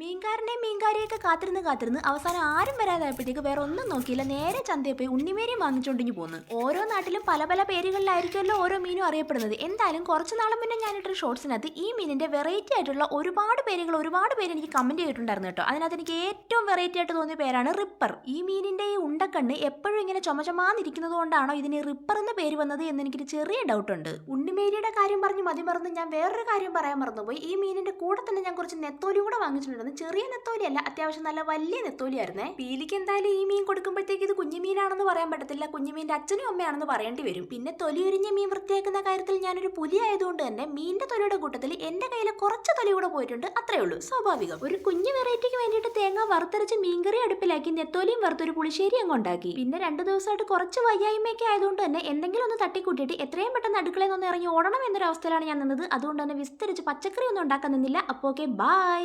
മീൻകാരനെയും മീൻകാരിയൊക്കെ കാത്തിരുന്ന് കാത്തിരുന്ന് അവസാനം ആരും വരാതായപ്പോഴത്തേക്ക് വേറെ ഒന്നും നോക്കിയില്ല. നേരെ ചന്തയിൽ പോയി ഉണ്ണിമേരിയും വാങ്ങിച്ചുകൊണ്ടിങ്ങി പോന്നു. ഓരോ നാട്ടിലും പല പല പേരുകളിലായിരിക്കുമല്ലോ ഓരോ മീനും അറിയപ്പെടുന്നത്. എന്തായാലും കുറച്ച് നാളും മുന്നേ ഞാനിട്ടൊരു ഷോർട്സിനകത്ത് ഈ മീനിന്റെ വെറൈറ്റി ആയിട്ടുള്ള ഒരുപാട് പേരുകൾ ഒരുപാട് പേര് എനിക്ക് കമന്റ് ചെയ്തിട്ടുണ്ടായിരുന്നു കേട്ടോ. അതിനകത്ത് എനിക്ക് ഏറ്റവും വെറൈറ്റി ആയിട്ട് തോന്നിയ പേരാണ് റിപ്പർ ഈ മീനിന്റെ ഈ ഉണ്ടക്കണ്ണ് എപ്പോഴും ഇങ്ങനെ ചുമചമാന്നിരിക്കുന്നത് കൊണ്ടാണോ ഇതിന് റിപ്പർ എന്ന പേര് വന്നത് എന്ന് എനിക്കൊരു ചെറിയ ഡൗട്ട് ഉണ്ട്. ഉണ്ണിമേരിയുടെ കാര്യം പറഞ്ഞ് മതി മറന്ന് ഞാൻ വേറൊരു കാര്യം പറയാൻ മറന്നുപോയി. ഈ മീനിന്റെ കൂടെ തന്നെ ഞാൻ കുറച്ച് നെത്തോലി കൂടെ വാങ്ങിച്ചിട്ടുണ്ടായിരുന്നു ചെറിയ നെത്തോലി അല്ല അത്യാവശ്യം നല്ല വലിയ നെത്തോലി ആയിരുന്നേ പീലിക്ക് എന്തായാലും ഈ മീൻ കൊടുക്കുമ്പോഴത്തേക്ക് ഇത് കുഞ്ഞുമീനാണെന്ന് പറയാൻ പറ്റത്തില്ല. കുഞ്ഞുമീന്റെ അച്ഛനും അമ്മയാണെന്ന് പറയേണ്ടി വരും. പിന്നെ തൊലി ഉരിഞ്ഞ മീൻ വൃത്തിയാക്കുന്ന കാര്യത്തിൽ ഞാനൊരു പുലി ആയതുകൊണ്ട് തന്നെ മീന്റെ തൊലിയുടെ കൂട്ടത്തിൽ എന്റെ കയ്യിൽ കുറച്ച് തൊലി കൂടെ പോയിട്ടുണ്ട്. അത്രേ ഉള്ളൂ. സ്വാഭാവികം. ഒരു കുഞ്ഞു വെറൈറ്റിക്ക് വേണ്ടിയിട്ട് തേങ്ങ വറുത്തരച്ച് മീൻകറി അടുപ്പിലാക്കി നെത്തോലിയും വറുത്തൊരു പുളിശ്ശേരി അങ്ങ് ഉണ്ടാക്കി. പിന്നെ രണ്ട് ദിവസമായിട്ട് കുറച്ച് വയ്യായ്മയൊക്കെ ആയതുകൊണ്ട് തന്നെ എന്തെങ്കിലും ഒന്ന് തട്ടിക്കൂട്ടിയിട്ട് എത്രയും പെട്ടെന്ന് അടുക്കളയിൽ നിന്ന് ഇറങ്ങി ഓടണം എന്നൊരു അവസ്ഥയിലാണ് ഞാൻ നിന്നത്. അതുകൊണ്ട് തന്നെ വിസ്തരിച്ച് പച്ചക്കറി ഒന്നും ഉണ്ടാക്കാൻ നിന്നില്ല. അപ്പോൾ ഓക്കെ ബൈ.